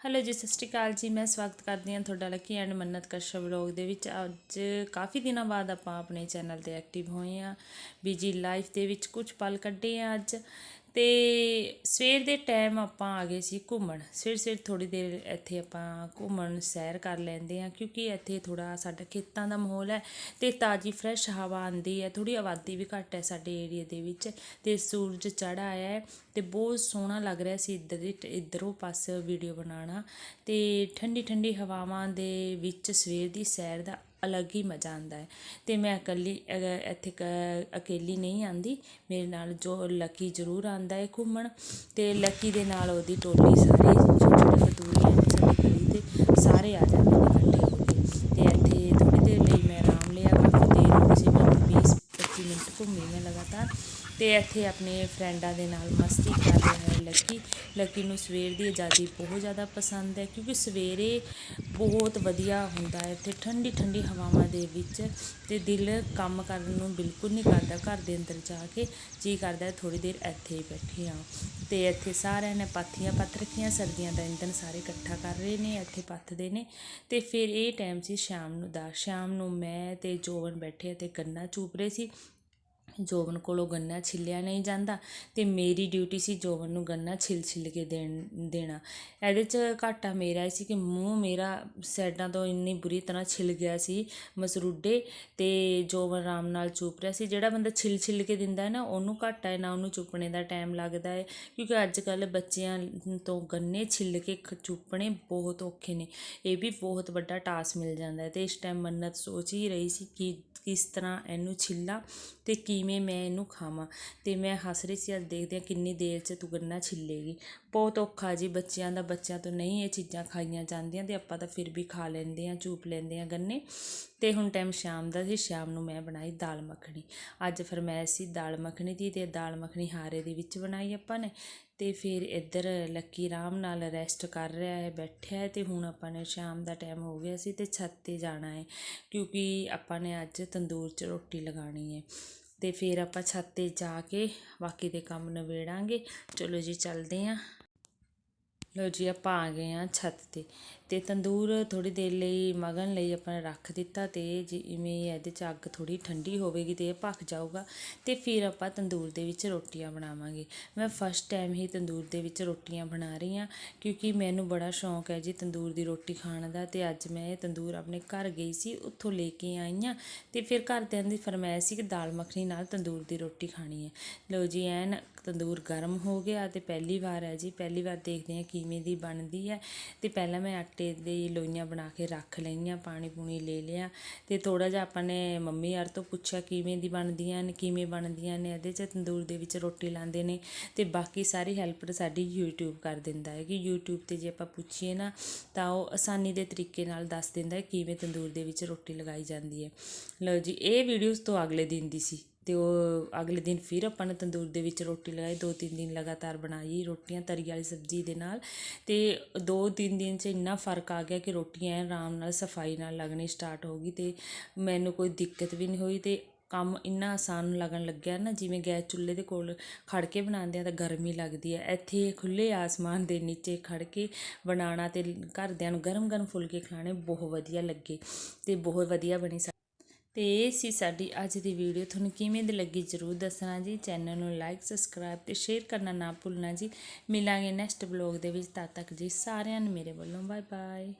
Hello ਜੀ, ਸਤਿ ਸ਼੍ਰੀ ਅਕਾਲ ਜੀ। ਮੈਂ ਸਵਾਗਤ ਕਰਦੀ ਹਾਂ ਤੁਹਾਡਾ ਲੱਕੀ ਐਂਡ ਮੰਨਤ ਕਸ਼ਰ ਵਲੌਗ ਦੇ ਵਿੱਚ। ਅੱਜ ਕਾਫੀ ਦਿਨਾਂ ਬਾਅਦ ਆਪਾਂ ਆਪਣੇ ਚੈਨਲ ਤੇ ਐਕਟਿਵ ਹੋਏ ਆ ਬੀਜੀ ਲਾਈਫ ਦੇ ਵਿੱਚ ਕੁਝ ਪਲ ਕੱਢੇ ਆ ਅੱਜ। ਅਤੇ ਸਵੇਰ ਦੇ ਟਾਈਮ ਆਪਾਂ ਆ ਗਏ ਸੀ ਘੁੰਮਣ। ਸਵੇਰ ਸਵੇਰ ਥੋੜ੍ਹੀ ਦੇਰ ਇੱਥੇ ਆਪਾਂ ਘੁੰਮਣ, ਸੈਰ ਕਰ ਲੈਂਦੇ ਹਾਂ, ਕਿਉਂਕਿ ਇੱਥੇ ਥੋੜ੍ਹਾ ਸਾਡਾ ਖੇਤਾਂ ਦਾ ਮਾਹੌਲ ਹੈ ਅਤੇ ਤਾਜੀ ਫਰੈਸ਼ ਹਵਾ ਆਉਂਦੀ ਹੈ, ਥੋੜ੍ਹੀ ਆਬਾਦੀ ਵੀ ਘੱਟ ਹੈ ਸਾਡੇ ਏਰੀਆ ਦੇ ਵਿੱਚ ਅਤੇ ਸੂਰਜ ਚੜਾ ਆਇਆ ਹੈ ਅਤੇ ਬਹੁਤ ਸੋਹਣਾ ਲੱਗ ਰਿਹਾ ਸੀ ਇੱਧਰ ਦੀ, ਇੱਧਰੋਂ ਪਾਸੇ ਵੀਡੀਓ ਬਣਾਉਣਾ ਅਤੇ ਠੰਡੀ ਠੰਡੀ ਹਵਾਵਾਂ ਦੇ ਵਿੱਚ ਸਵੇਰ ਦੀ ਸੈਰ ਦਾ ਅਲੱਗ ਹੀ ਮਜ਼ਾ ਆਉਂਦਾ ਹੈ। ਅਤੇ ਮੈਂ ਇਕੱਲੀ ਇੱਥੇ ਕ- ਅਕੇਲੀ ਨਹੀਂ ਆਉਂਦੀ, ਮੇਰੇ ਨਾਲ ਜੋ ਲੱਕੀ ਜ਼ਰੂਰ ਆਉਂਦਾ ਹੈ ਘੁੰਮਣ। ਅਤੇ ਲੱਕੀ ਦੇ ਨਾਲ ਉਹਦੀ ਟੋਲੀ ਸਾਰੇ ਛੋਟੇ ਕਤੂਰੀਆਂ ਨੇ ਸਾਡੀ ਗਲੀ ਦੇ ਸਾਰੇ ਆ ਜਾਂਦੇ ਨੇ ਇਕੱਠੇ ਹੋ ਕੇ। ਅਤੇ ਇੱਥੇ ਥੋੜੀ ਦੇਰ ਲਈ ਮੈਂ ਆਰਾਮ ਲਿਆ ਕਾਫੀ ਦੇਰ ਹੋ ਗਈ ਸੀ ਮੈਨੂੰ 20 25 ਮਿੰਟ ਘੁੰਮੀ ਮੈਂ ਲਗਾਤਾਰ। ਤੇ ਇੱਥੇ ਆਪਣੇ ਫਰੈਂਡਾਂ ਦੇ ਨਾਲ ਮਸਤੀ ਕਰ ਰਿਹਾ ਹੈ ਲੱਕੀ। ਲੱਕੀ ਨੂੰ ਸਵੇਰ ਦੀ ਆਜ਼ਾਦੀ ਬਹੁਤ ਜ਼ਿਆਦਾ ਪਸੰਦ ਹੈ ਕਿਉਂਕਿ ਸਵੇਰੇ ਬਹੁਤ ਵਧੀਆ ਹੁੰਦਾ ਹੈ। ਇੱਥੇ ਠੰਡੀ ਠੰਡੀ ਹਵਾਵਾਂ ਦੇ ਵਿੱਚ ਤੇ ਦਿਲ ਕੰਮ ਕਰਨ ਨੂੰ ਬਿਲਕੁਲ ਨਹੀਂ ਕਰਦਾ ਘਰ ਦੇ ਅੰਦਰ ਜਾ ਕੇ। ਜੀ ਕਰਦਾ ਥੋੜੀ ਦੇਰ ਇੱਥੇ ਹੀ ਬੈਠੇ ਆ ਤੇ ਇੱਥੇ ਸਾਰਿਆਂ ਨੇ ਪਾਥੀਆਂ ਪੱਥ ਰੱਖੀਆਂ, ਸਰਦੀਆਂ ਦਾ ਇੰਧਨ ਸਾਰੇ ਇਕੱਠਾ ਕਰ ਰਹੇ ਨੇ, ਇੱਥੇ ਪੱਥਦੇ ਨੇ। ਤੇ ਫਿਰ ਇਹ ਟਾਈਮ ਸੀ ਸ਼ਾਮ ਨੂੰ ਦਾ। ਸ਼ਾਮ ਨੂੰ ਮੈਂ ਤੇ ਜੋਵਨ ਬੈਠੇ ਤੇ ਗੰਨਾ ਚੂਪ ਰਹੇ ਸੀ। ਜੋਬਨ ਕੋਲੋਂ ਗੰਨਾ ਛਿੱਲਿਆ ਨਹੀਂ ਜਾਂਦਾ ਅਤੇ ਮੇਰੀ ਡਿਊਟੀ ਸੀ ਜੋਬਨ ਨੂੰ ਗੰਨਾ ਛਿੱਲ ਛਿੱਲ ਕੇ ਦੇਣ, ਦੇਣਾ। ਇਹਦੇ 'ਚ ਘਾਟਾ ਮੇਰਾ ਇਹ ਸੀ ਕਿ ਮੂੰਹ ਮੇਰਾ ਸਾਈਡਾਂ ਤੋਂ ਇੰਨੀ ਬੁਰੀ ਤਰ੍ਹਾਂ ਛਿੱਲ ਗਿਆ ਸੀ, ਮਸਰੂਡੇ ਅਤੇ ਜੋਬਨ ਆਰਾਮ ਨਾਲ ਚੁੱਪ ਰਿਹਾ ਸੀ। ਜਿਹੜਾ ਬੰਦਾ ਛਿੱਲ ਛਿੱਲ ਕੇ ਦਿੰਦਾ ਹੈ ਨਾ, ਉਹਨੂੰ ਘਾਟਾ ਹੈ, ਨਾ ਉਹਨੂੰ ਚੁੱਪਣੇ ਦਾ ਟਾਈਮ ਲੱਗਦਾ ਹੈ, ਕਿਉਂਕਿ ਅੱਜ ਕੱਲ ਬੱਚਿਆਂ ਤੋਂ ਗੰਨੇ ਛਿੱਲ ਕੇ ਖ- ਚੁੱਪਣੇ ਬਹੁਤ ਔਖੇ ਨੇ। ਇਹ ਵੀ ਬਹੁਤ ਵੱਡਾ ਟਾਸਕ ਮਿਲ ਜਾਂਦਾ ਹੈ ਤੇ ਇਸ ਟਾਈਮ ਮੰਨਤ ਸੋਚ ਹੀ ਰਹੀ ਸੀ ਕਿ ਕਿਸ ਤਰ੍ਹਾਂ ਇਹਨੂੰ ਛਿੱਲਾਂ ਤੇ ਕਿਵੇਂ ਮੈਂ ਇਹਨੂੰ ਖਾਵਾਂ ਅਤੇ ਮੈਂ ਹੱਸ ਰਹੀ ਸੀ, ਅੱਜ ਦੇਖਦੇ ਹਾਂ ਕਿੰਨੀ ਦੇਰ 'ਚ ਤੂੰ ਗੰਨਾ ਛਿੱਲੇਗੀ। ਬਹੁਤ ਔਖਾ ਜੀ, ਬੱਚਿਆਂ ਦਾ ਬੱਚਿਆਂ ਤੋਂ ਨਹੀਂ ਇਹ ਚੀਜ਼ਾਂ ਖਾਈਆਂ ਜਾਂਦੀਆਂ ਅਤੇ ਆਪਾਂ ਤਾਂ ਫਿਰ ਵੀ ਖਾ ਲੈਂਦੇ ਹਾਂ, ਚੂਪ ਲੈਂਦੇ ਹਾਂ ਗੰਨੇ। ਅਤੇ ਹੁਣ ਟਾਈਮ ਸ਼ਾਮ ਦਾ ਸੀ, ਸ਼ਾਮ ਨੂੰ ਮੈਂ ਬਣਾਈ ਦਾਲ ਮੱਖਣੀ। ਅੱਜ ਫਰਮਾਇਸ਼ ਸੀ ਦਾਲ ਮੱਖਣੀ ਦੀ ਅਤੇ ਦਾਲ ਮੱਖਣੀ ਹਾਰੇ ਦੇ ਵਿੱਚ ਬਣਾਈ ਆਪਾਂ ਨੇ। ਅਤੇ ਫਿਰ ਇੱਧਰ ਲੱਕੀ ਆਰਾਮ ਨਾਲ ਰੈਸਟ ਕਰ ਰਿਹਾ ਹੈ, ਬੈਠਿਆ ਹੈ ਅਤੇ ਹੁਣ ਆਪਾਂ ਨੇ ਸ਼ਾਮ ਦਾ ਟਾਈਮ ਹੋ ਗਿਆ ਸੀ ਅਤੇ ਛੱਤ ਤੇ ਜਾਣਾ ਹੈ। ਕਿਉਂਕਿ ਆਪਾਂ ਨੇ ਅੱਜ ਤੰਦੂਰ 'ਚ ਰੋਟੀ ਲਗਾਉਣੀ ਹੈ। ਅਤੇ ਫਿਰ ਆਪਾਂ ਛੱਤ ਤੇ ਜਾ ਕੇ ਬਾਕੀ ਦੇ ਕੰਮ ਨਿਬੇੜਾਂਗੇ। ਚਲੋ ਜੀ, ਚੱਲਦੇ ਹਾਂ ਲਓ ਜੀ, ਆਪਾਂ ਆ ਗਏ ਹਾਂ ਛੱਤ ਤੇ। ਅਤੇ ਤੰਦੂਰ ਥੋੜ੍ਹੀ ਦੇਰ ਲਈ ਮਗਨ ਲਈ ਆਪਾਂ ਰੱਖ ਦਿੱਤਾ ਤੇ ਜਿਵੇਂ ਇਹਦੇ ਚ ਅੱਗ ਥੋੜ੍ਹੀ ਠੰਡੀ ਹੋਵੇਗੀ ਅਤੇ ਇਹ ਭਖ ਜਾਊਗਾ ਅਤੇ ਫਿਰ ਆਪਾਂ ਤੰਦੂਰ ਦੇ ਵਿੱਚ ਰੋਟੀਆਂ ਬਣਾਵਾਂਗੇ। ਮੈਂ ਫਸਟ ਟਾਈਮ ਹੀ ਤੰਦੂਰ ਦੇ ਵਿੱਚ ਰੋਟੀਆਂ ਬਣਾ ਰਹੀ ਹਾਂ ਕਿਉਂਕਿ ਮੈਨੂੰ ਬੜਾ ਸ਼ੌਂਕ ਹੈ ਜੀ ਤੰਦੂਰ ਦੀ ਰੋਟੀ ਖਾਣ ਦਾ ਅਤੇ ਅੱਜ ਮੈਂ ਇਹ ਤੰਦੂਰ ਆਪਣੇ ਘਰ ਗਈ ਸੀ, ਉੱਥੋਂ ਲੈ ਕੇ ਆਈ ਹਾਂ ਅਤੇ ਫਿਰ ਘਰਦਿਆਂ ਦੀ ਫਰਮਾਇਸ਼ ਸੀ ਕਿ ਦਾਲ ਮੱਖਣੀ ਨਾਲ ਤੰਦੂਰ ਦੀ ਰੋਟੀ ਖਾਣੀ ਹੈ। ਲਓ ਜੀ, ਐਨ ਤੰਦੂਰ ਗਰਮ ਹੋ ਗਿਆ ਅਤੇ ਪਹਿਲੀ ਵਾਰ ਹੈ ਜੀ, ਪਹਿਲੀ ਵਾਰ ਦੇਖਦੇ ਹਾਂ ਕਿਵੇਂ ਦੀ ਬਣਦੀ ਹੈ ਅਤੇ ਪਹਿਲਾਂ ਮੈਂ ਆਟੇ ਦੀ ਲੋਈਆਂ ਬਣਾ ਕੇ ਰੱਖ ਲਈਆਂ, ਪਾਣੀ ਪੂਣੀ ਲੈ ਲਿਆ ਅਤੇ ਥੋੜ੍ਹਾ ਜਿਹਾ ਆਪਾਂ ਨੇ ਮੰਮੀ ਯਾਰ ਤੋਂ ਪੁੱਛਿਆ ਕਿਵੇਂ ਦੀ ਬਣਦੀਆਂ ਨੇ, ਕਿਵੇਂ ਬਣਦੀਆਂ ਨੇ, ਇਹਦੇ 'ਚ ਤੰਦੂਰ ਦੇ ਵਿੱਚ ਰੋਟੀ ਲਾਉਂਦੇ ਨੇ ਅਤੇ ਬਾਕੀ ਸਾਰੀ ਹੈਲਪਰ ਸਾਡੀ YouTube ਕਰ ਦਿੰਦਾ ਹੈ ਕਿ YouTube ਤੇ ਜੇ ਆਪਾਂ ਪੁੱਛੀਏ ਨਾ ਤਾਂ ਉਹ ਆਸਾਨੀ ਦੇ ਤਰੀਕੇ ਨਾਲ ਦੱਸ ਦਿੰਦਾ ਹੈ ਕਿਵੇਂ ਤੰਦੂਰ ਦੇ ਵਿੱਚ ਰੋਟੀ ਲਗਾਈ ਜਾਂਦੀ ਹੈ। ਲਓ ਜੀ, ਇਹ ਵੀਡੀਓਜ਼ ਤੋਂ ਅਗਲੇ ਦਿਨ ਦੀ ਸੀ। ਅਤੇ ਉਹ ਅਗਲੇ ਦਿਨ ਫਿਰ ਆਪਾਂ ਨੇ ਤੰਦੂਰ ਦੇ ਵਿੱਚ ਰੋਟੀ ਲਗਾਈ, ਦੋ ਤਿੰਨ ਦਿਨ ਲਗਾਤਾਰ ਬਣਾਈ ਰੋਟੀਆਂ, ਤਰੀ ਵਾਲੀ ਸਬਜ਼ੀ ਦੇ ਨਾਲ। ਅਤੇ ਦੋ ਤਿੰਨ ਦਿਨ 'ਚ ਇੰਨਾ ਫ਼ਰਕ ਆ ਗਿਆ ਕਿ ਰੋਟੀਆਂ ਐਨ ਆਰਾਮ ਨਾਲ, ਸਫ਼ਾਈ ਨਾਲ ਲੱਗਣੀ ਸਟਾਰਟ ਹੋ ਗਈ ਅਤੇ ਮੈਨੂੰ ਕੋਈ ਦਿੱਕਤ ਵੀ ਨਹੀਂ ਹੋਈ ਅਤੇ ਕੰਮ ਇੰਨਾ ਆਸਾਨ ਲੱਗਣ ਲੱਗਿਆ ਨਾ, ਜਿਵੇਂ ਗੈਸ ਚੁੱਲ੍ਹੇ ਦੇ ਕੋਲ ਖੜ ਕੇ ਬਣਾਉਂਦੇ ਆ ਤਾਂ ਗਰਮੀ ਲੱਗਦੀ ਹੈ ਇੱਥੇ ਖੁੱਲ੍ਹੇ ਆਸਮਾਨ ਦੇ ਨੀਚੇ ਖੜ ਕੇ ਬਣਾਉਣਾ ਅਤੇ ਘਰਦਿਆਂ ਨੂੰ ਗਰਮ ਗਰਮ ਫੁਲਕੇ ਖਿਲਾਣੇ ਬਹੁਤ ਵਧੀਆ ਲੱਗੇ ਅਤੇ ਬਹੁਤ ਵਧੀਆ ਬਣੀ ਸਾ- ਤੇ ਇਹ ਸੀ ਸਾਡੀ ਅੱਜ ਦੀ ਵੀਡੀਓ ਤੁਹਾਨੂੰ ਕਿਵੇਂ ਦੀ ਲੱਗੀ ਜਰੂਰ ਦੱਸਣਾ ਜੀ। ਚੈਨਲ ਨੂੰ ਲਾਈਕ ਸਬਸਕ੍ਰਾਈਬ ਤੇ ਸ਼ੇਅਰ ਕਰਨਾ ਨਾ ਭੁੱਲਣਾ ਜੀ। ਮਿਲਾਂਗੇ ਨੈਕਸਟ ਬਲੌਗ ਦੇ ਵਿੱਚ। ਤਦ ਤੱਕ ਜੀ ਸਾਰਿਆਂ ਨੂੰ ਮੇਰੇ ਵੱਲੋਂ ਬਾਏ ਬਾਏ